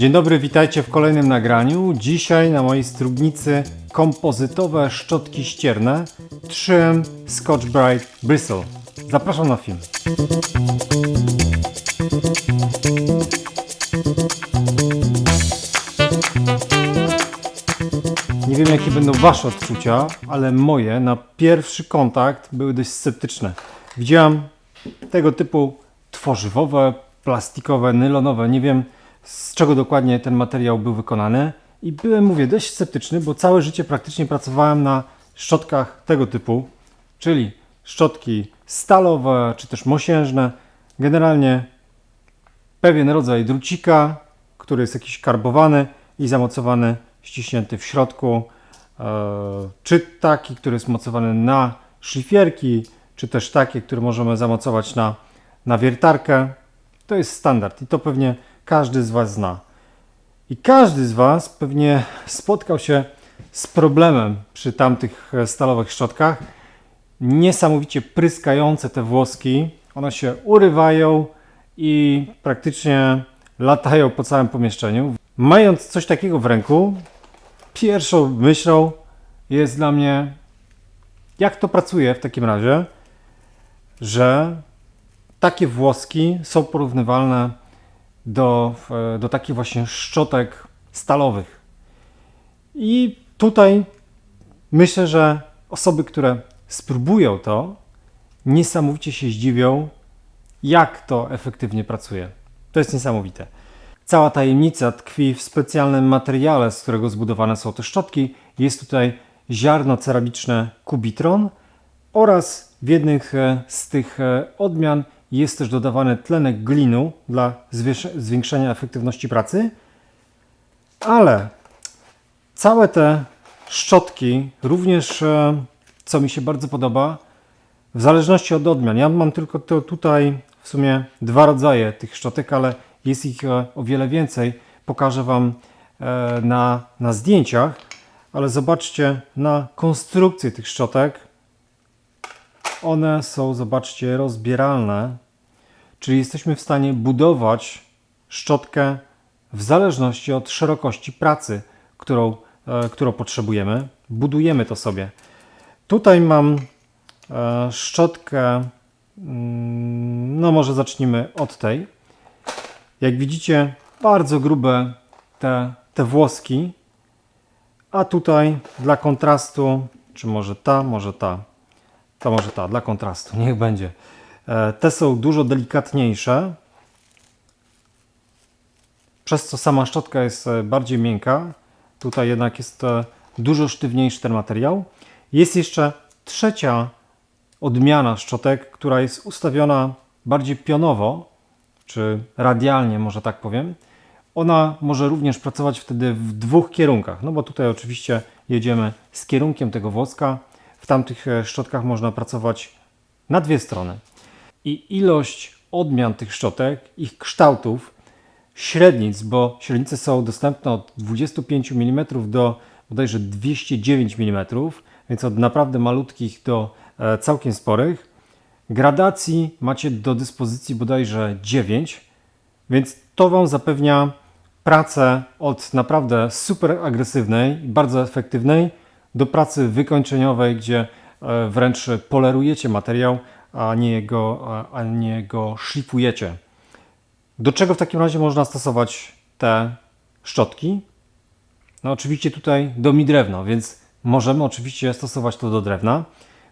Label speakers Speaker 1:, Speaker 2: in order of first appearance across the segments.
Speaker 1: Dzień dobry, witajcie w kolejnym nagraniu. Dzisiaj na mojej strugnicy kompozytowe szczotki ścierne 3M Scotch Brite Bristle. Zapraszam na film. Nie wiem jakie będą Wasze odczucia, ale moje na pierwszy kontakt były dość sceptyczne. Widziałam tego typu tworzywowe, plastikowe, nylonowe, nie wiem z czego dokładnie ten materiał był wykonany? I byłem, mówię, dość sceptyczny, bo całe życie praktycznie pracowałem na szczotkach tego typu, czyli szczotki stalowe czy też mosiężne, generalnie pewien rodzaj drucika, który jest jakiś karbowany i zamocowany, ściśnięty w środku, e, czy taki, który jest mocowany na szlifierki, czy też takie, które możemy zamocować na, na wiertarkę. To jest standard i to pewnie każdy z Was zna. I każdy z Was pewnie spotkał się z problemem przy tamtych e, stalowych szczotkach. Niesamowicie pryskające te włoski, one się urywają i praktycznie latają po całym pomieszczeniu. Mając coś takiego w ręku, pierwszą myślą jest dla mnie, jak to pracuje w takim razie, że takie włoski są porównywalne do, do takich właśnie szczotek stalowych. I tutaj myślę, że osoby, które spróbują to, niesamowicie się zdziwią, jak to efektywnie pracuje. To jest niesamowite. Cała tajemnica tkwi w specjalnym materiale, z którego zbudowane są te szczotki. Jest tutaj ziarno ceramiczne Kubitron oraz w jednych e, z tych e, odmian jest też dodawany tlenek glinu dla zwiększenia efektywności pracy. Ale całe te szczotki, również e, co mi się bardzo podoba, w zależności od odmian. Ja mam tylko to tutaj w sumie dwa rodzaje tych szczotek, ale jest ich e, o wiele więcej. Pokażę Wam e, na, na zdjęciach, ale zobaczcie na konstrukcję tych szczotek. One są, zobaczcie, rozbieralne, czyli jesteśmy w stanie budować szczotkę w zależności od szerokości pracy, którą, e, którą potrzebujemy. Budujemy to sobie. Tutaj mam e, szczotkę, mm, no może zacznijmy od tej. Jak widzicie, bardzo grube te, te włoski, a tutaj dla kontrastu, czy może ta, może ta, to może ta, dla kontrastu, niech będzie. E, Te są dużo delikatniejsze, przez co sama szczotka jest e, bardziej miękka. Tutaj jednak jest e, dużo sztywniejszy ten materiał. Jest jeszcze trzecia odmiana szczotek, która jest ustawiona bardziej pionowo, czy radialnie, może tak powiem. Ona może również pracować wtedy w dwóch kierunkach, no bo tutaj oczywiście jedziemy z kierunkiem tego woska. Tamtych e, szczotkach można pracować na dwie strony. I ilość odmian tych szczotek, ich kształtów, średnic, bo średnice są dostępne od 25 mm do bodajże 209 mm, więc od naprawdę malutkich do e, całkiem sporych. Gradacji macie do dyspozycji bodajże 9, więc to Wam zapewnia pracę od naprawdę super agresywnej bardzo efektywnej do pracy wykończeniowej, gdzie e, wręcz polerujecie materiał, a nie go, a- nie go szlifujecie. Do czego w takim razie można stosować te szczotki? No oczywiście tutaj do mi drewno, więc możemy oczywiście stosować to do drewna.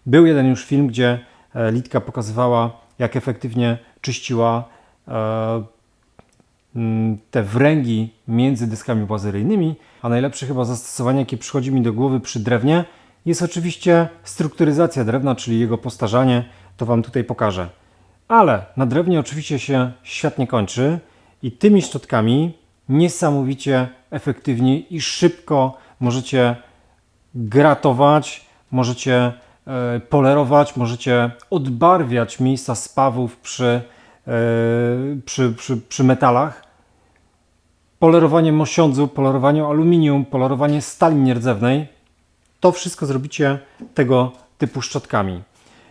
Speaker 1: Był jeden już film, gdzie e, Litka pokazywała, jak efektywnie czyściła e, te wręgi między dyskami łazeryjnymi, a najlepsze chyba zastosowanie, jakie przychodzi mi do głowy przy drewnie, jest oczywiście strukturyzacja drewna, czyli jego postarzanie. To Wam tutaj pokażę. Ale na drewnie oczywiście się świat nie kończy i tymi szczotkami niesamowicie efektywnie i szybko możecie gratować, możecie e, polerować, możecie odbarwiać miejsca spawów przy, przy, przy, przy metalach. Polerowanie mosiądzu, polerowanie aluminium, polerowanie stali nierdzewnej. To wszystko zrobicie tego typu szczotkami.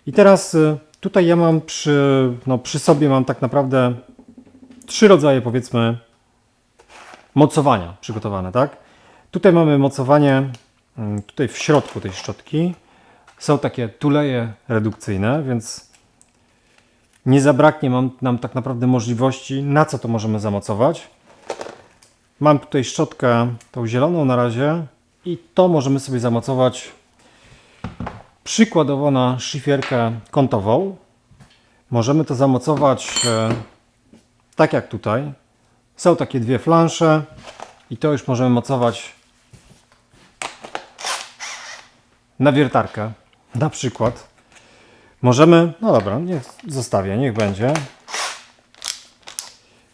Speaker 1: I teraz y, tutaj ja mam przy, no, przy sobie mam tak naprawdę trzy rodzaje powiedzmy mocowania przygotowane, tak? Tutaj mamy mocowanie, mm, tutaj w środku tej szczotki są takie tuleje redukcyjne, więc nie zabraknie nam tak naprawdę możliwości, na co to możemy zamocować. Mam tutaj szczotkę, tą zieloną na razie i to możemy sobie zamocować przykładowo na szlifierkę kątową. Możemy to zamocować e, tak jak tutaj. Są takie dwie flansze i to już możemy mocować na wiertarkę na przykład. Możemy, no dobra, niech zostawię, niech będzie.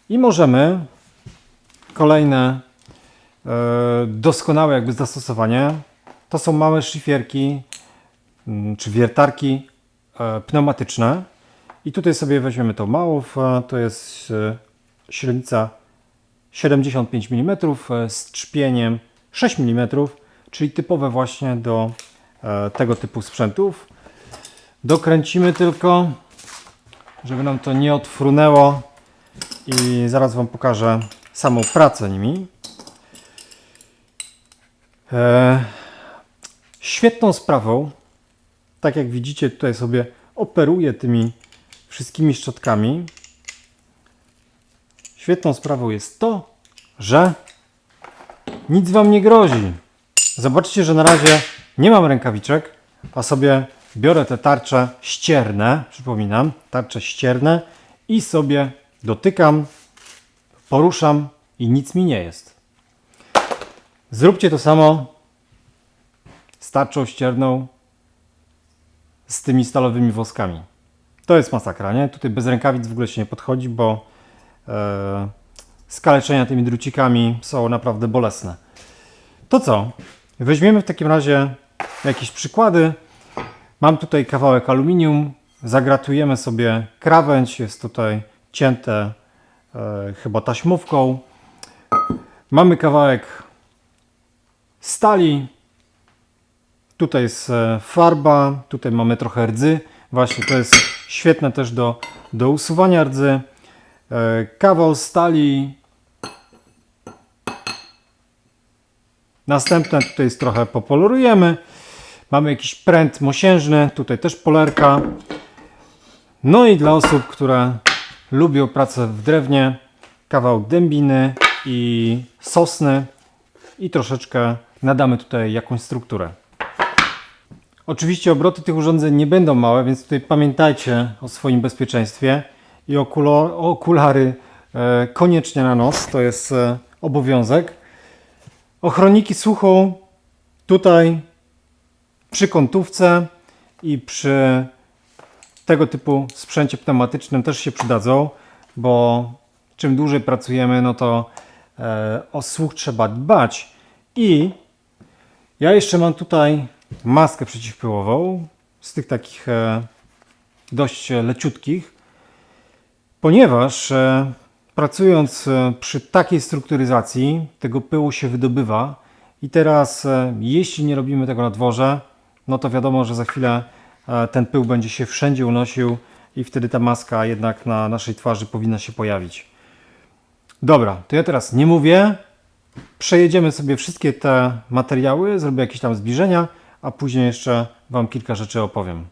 Speaker 1: I możemy kolejne e, doskonałe jakby zastosowanie. To są małe szlifierki mm, czy wiertarki e, pneumatyczne. I tutaj sobie weźmiemy tą małą, to jest e, średnica 75 mm z trzpieniem 6 mm, czyli typowe właśnie do tego typu sprzętów. Dokręcimy tylko, żeby nam to nie odfrunęło i zaraz Wam pokażę samą pracę nimi. E, świetną sprawą, tak jak widzicie tutaj sobie operuję tymi wszystkimi szczotkami. Świetną sprawą jest to, że nic Wam nie grozi. Zobaczcie, że na razie nie mam rękawiczek, a sobie biorę te tarcze ścierne, przypominam, tarcze ścierne i sobie dotykam, poruszam i nic mi nie jest. Zróbcie to samo z tarczą ścierną z tymi stalowymi woskami. To jest masakra, nie? Tutaj bez rękawic w ogóle się nie podchodzi, bo e, skaleczenia tymi drucikami są naprawdę bolesne. To co? Weźmiemy w takim razie jakieś przykłady. Mam tutaj kawałek aluminium. Zagratujemy sobie krawędź. Jest tutaj cięte e, chyba taśmówką. Mamy kawałek stali. Tutaj jest e, farba. Tutaj mamy trochę rdzy. Właśnie to jest świetne też do, do usuwania rdzy. E, kawał stali. Następne tutaj jest trochę popolorujemy. Mamy jakiś pręt mosiężny, tutaj też polerka. No i dla osób, które lubią pracę w drewnie, kawał dębiny i sosny i troszeczkę nadamy tutaj jakąś strukturę. Oczywiście obroty tych urządzeń nie będą małe, więc tutaj pamiętajcie o swoim bezpieczeństwie i okulo- okulary e, koniecznie na nos, to jest e, obowiązek. Ochroniki słuchu tutaj przy kątówce i przy tego typu sprzęcie pneumatycznym też się przydadzą, bo czym dłużej pracujemy, no to e, o słuch trzeba dbać. I ja jeszcze mam tutaj maskę przeciwpyłową z tych takich e, dość leciutkich, ponieważ e, pracując e, przy takiej strukturyzacji tego pyłu się wydobywa i teraz e, jeśli nie robimy tego na dworze, no to wiadomo, że za chwilę e, ten pył będzie się wszędzie unosił i wtedy ta maska jednak na naszej twarzy powinna się pojawić. Dobra, to ja teraz nie mówię. Przejedziemy sobie wszystkie te materiały, zrobię jakieś tam zbliżenia, a później jeszcze Wam kilka rzeczy opowiem.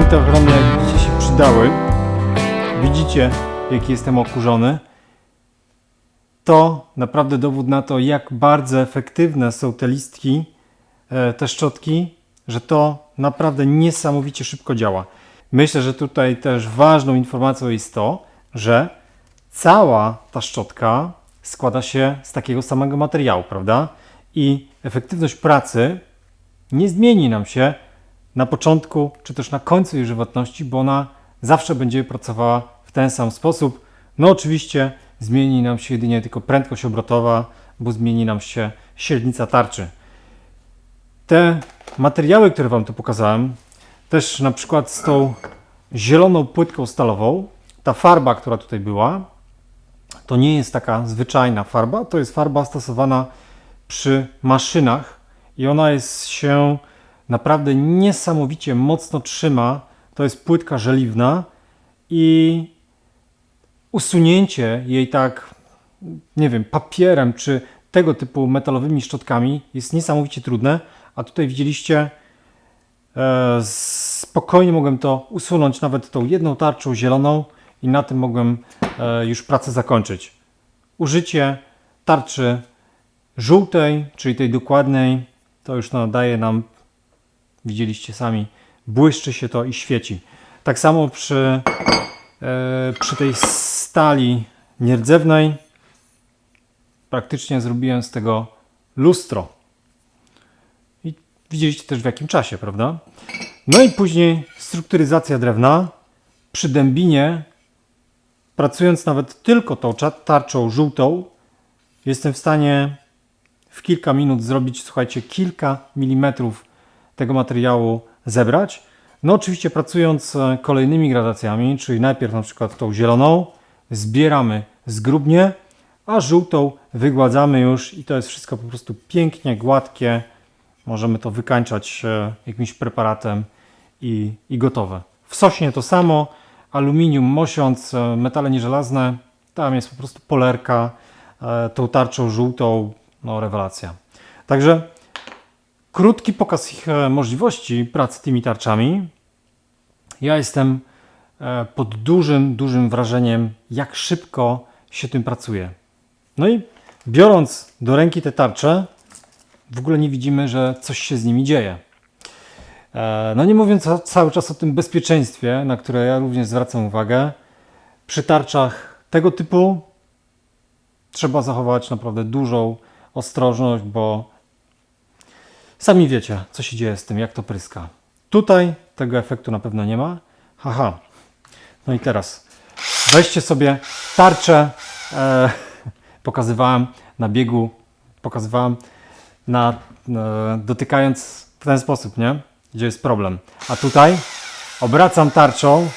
Speaker 1: Sprzęty ochronne, jak widzicie, się przydały. Widzicie, jaki jestem okurzony. To naprawdę dowód na to, jak bardzo efektywne są te listki, e, te szczotki, że to naprawdę niesamowicie szybko działa. Myślę, że tutaj też ważną informacją jest to, że cała ta szczotka składa się z takiego samego materiału, prawda? I efektywność pracy nie zmieni nam się na początku czy też na końcu jej żywotności, bo ona zawsze będzie pracowała w ten sam sposób. No oczywiście zmieni nam się jedynie tylko prędkość obrotowa, bo zmieni nam się średnica tarczy. Te materiały, które Wam tu pokazałem, też na przykład z tą zieloną płytką stalową, ta farba, która tutaj była, to nie jest taka zwyczajna farba, to jest farba stosowana przy maszynach i ona jest się naprawdę niesamowicie mocno trzyma. To jest płytka żeliwna i usunięcie jej tak, nie wiem, papierem czy tego typu metalowymi szczotkami jest niesamowicie trudne, a tutaj widzieliście, e, spokojnie mogłem to usunąć nawet tą jedną tarczą zieloną i na tym mogłem e, już pracę zakończyć. Użycie tarczy żółtej, czyli tej dokładnej, to już nadaje nam, widzieliście sami, błyszczy się to i świeci. Tak samo przy, e, przy tej stali nierdzewnej praktycznie zrobiłem z tego lustro. I widzieliście też w jakim czasie, prawda? No i później strukturyzacja drewna. Przy dębinie, pracując nawet tylko tą tarczą żółtą, jestem w stanie w kilka minut zrobić, słuchajcie, kilka milimetrów tego materiału zebrać. No oczywiście pracując e, kolejnymi gradacjami, czyli najpierw na przykład tą zieloną zbieramy zgrubnie, a żółtą wygładzamy już i to jest wszystko po prostu pięknie, gładkie. Możemy to wykańczać e, jakimś preparatem i, i gotowe. W sośnie to samo, aluminium, mosiąc, e, metale nieżelazne, tam jest po prostu polerka, tą tarczą żółtą, no rewelacja. Także krótki pokaz ich e, możliwości pracy tymi tarczami. Ja jestem e, pod dużym, dużym wrażeniem, jak szybko się tym pracuje. No i biorąc do ręki te tarcze, w ogóle nie widzimy, że coś się z nimi dzieje. E, no nie mówiąc cały czas o tym bezpieczeństwie, na które ja również zwracam uwagę, przy tarczach tego typu trzeba zachować naprawdę dużą ostrożność, bo sami wiecie, co się dzieje z tym, jak to pryska. Tutaj tego efektu na pewno nie ma. Haha. No i teraz weźcie sobie tarczę. E, pokazywałem na biegu, pokazywałem na, e, dotykając w ten sposób, nie? Gdzie jest problem. A tutaj obracam tarczą,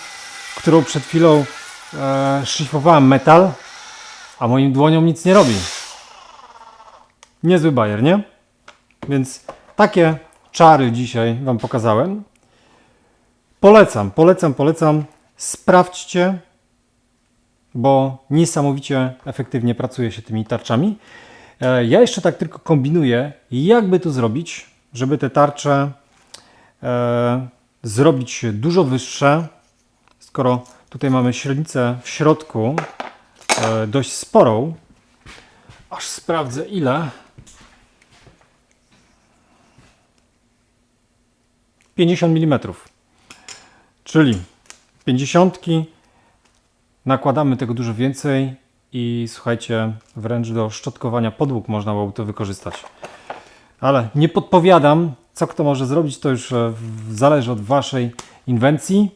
Speaker 1: którą przed chwilą e, szlifowałem metal, a moim dłonią nic nie robi. Niezły bajer, nie? Więc takie czary dzisiaj Wam pokazałem. Polecam, polecam, polecam. Sprawdźcie, bo niesamowicie efektywnie pracuje się tymi tarczami. E, ja jeszcze tak tylko kombinuję, jakby to zrobić, żeby te tarcze e, zrobić dużo wyższe, skoro tutaj mamy średnicę w środku e, dość sporą. Aż sprawdzę ile. 50 mm. Czyli 50 nakładamy tego dużo więcej i słuchajcie, wręcz do szczotkowania podłóg można byłoby to wykorzystać. Ale nie podpowiadam, co kto może zrobić, to już e, zależy od Waszej inwencji.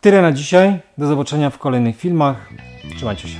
Speaker 1: Tyle na dzisiaj. Do zobaczenia w kolejnych filmach. Trzymajcie się.